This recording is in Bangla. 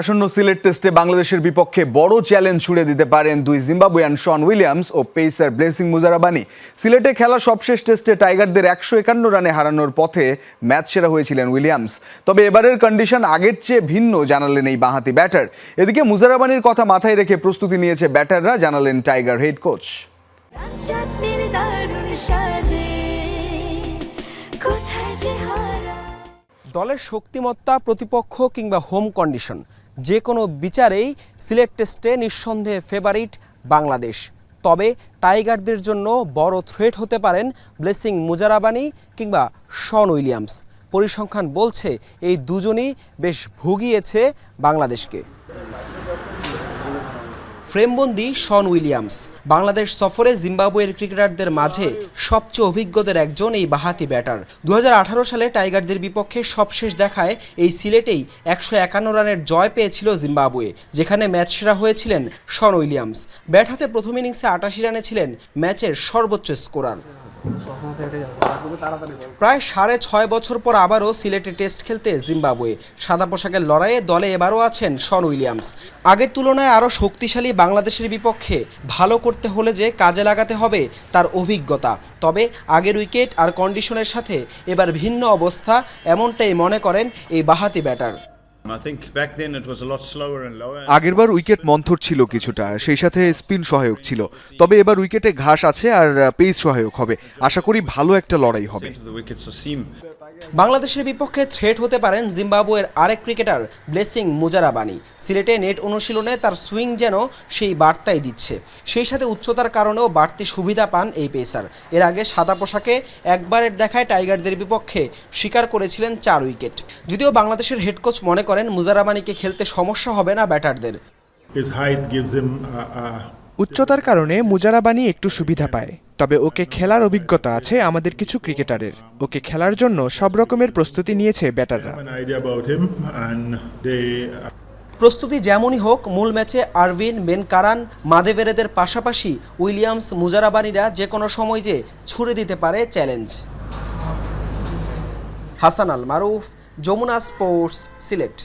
আসন্ন সিলেট টেস্টে বাংলাদেশের বিপক্ষে বড় চ্যালেঞ্জ ছুড়ে দিতে পারেন দুই জিম্বাবুয়ান শন উইলিয়ামস ও পেসার ব্লেসিং মুজারাবানি। সিলেটে খেলা সবশেষ টেস্টে টাইগারদের একশো একান্ন রানে হারানোর পথে ম্যাচ সেরা হয়েছিলেন উইলিয়ামস। তবে এবারের কন্ডিশন আগের চেয়ে ভিন্ন জানালেন এই বাঁহাতি ব্যাটার। এদিকে মুজারাবানির কথা মাথায় রেখে প্রস্তুতি নিয়েছে ব্যাটাররা জানালেন টাইগার হেড কোচ। দলের শক্তিমত্তা প্রতিপক্ষ কিংবা হোম কন্ডিশন যে কোনো বিচারেই সিলেট টেস্টে নিঃসন্দেহে ফেভারিট বাংলাদেশ। তবে টাইগারদের জন্য বড় থ্রেট হতে পারেন ব্লেসিং মুজারাবানি কিংবা শন উইলিয়ামস। পরিসংখ্যান বলছে এই দুজনই বেশ ভুগিয়েছে বাংলাদেশকে। ফ্রেমবন্দি শন উইলিয়ামস। বাংলাদেশ সফরে জিম্বাবুয়ের ক্রিকেটারদের মাঝে সবচেয়ে অভিজ্ঞদের একজন এই বাহাতি ব্যাটার। দু হাজার আঠারো সালে টাইগারদের বিপক্ষে সবশেষ দেখায় এই সিলেটেই একশো একান্ন রানের জয় পেয়েছিল জিম্বাবুয়ে, যেখানে ম্যাচ সেরা হয়েছিলেন শন উইলিয়ামস। ব্যাট হাতে প্রথম ইনিংসে আটাশি রানে ছিলেন ম্যাচের সর্বোচ্চ স্কোরার। প্রায় সাড়ে ছয় বছর পর আবারও সিলেটে টেস্ট খেলতে জিম্বাবুয়ে। সাদা পোশাকের লড়াইয়ে দলে এবারও আছেন শন উইলিয়ামস। আগের তুলনায় আরও শক্তিশালী বাংলাদেশের বিপক্ষে ভালো করতে হলে যে কাজে লাগাতে হবে তার অভিজ্ঞতা। তবে আগের উইকেট আর কন্ডিশনের সাথে এবার ভিন্ন অবস্থা, এমনটাই মনে করেন এই বাহাতি ব্যাটার। আগেরবার উইকেট মন্থর ছিল কিছুটা সেই সাথে স্পিন সহায়ক ছিল। তবে এবার উইকেটে ঘাস আছে আর পেস সহায়ক হবে। আশা করি ভালো একটা লড়াই হবে। বাংলাদেশের বিপক্ষে থ্রেট হতে পারেন জিম্বাবুয়ের আরেক ক্রিকেটার ব্লেসিং মুজারাবানি। সিলেটে নেট অনুশীলনে তার সুইং যেন সেই বার্তাই দিচ্ছে। সেই সাথে উচ্চতার কারণেও বাড়তি সুবিধা পান এই পেসার। এর আগে সাদা পোশাকে একবারের দেখায় টাইগারদের বিপক্ষে স্বীকার করেছিলেন চার উইকেট। যদিও বাংলাদেশের হেড কোচ মনে করেন মুজারাবানিকে খেলতে সমস্যা হবে না ব্যাটারদের। His height gives him a, a উচ্চতার কারণে মুজারাবানি একটু সুবিধা পায়। তবে ওকে খেলার অভিজ্ঞতা আছে আমাদের কিছু ক্রিকেটারের। ওকে খেলার জন্য সব রকমের প্রস্তুতি নিয়েছে ব্যাটাররা। প্রস্তুতি যেমনই হোক মূল ম্যাচে আরভিন বেন কারান মাদেবেরেদের পাশাপাশি উইলিয়ামস মুজারাবানিরা যে কোনো সময় যে ছুড়ে দিতে পারে চ্যালেঞ্জ। হাসান আল মারুফ যমুনা স্পোর্টস সিলেট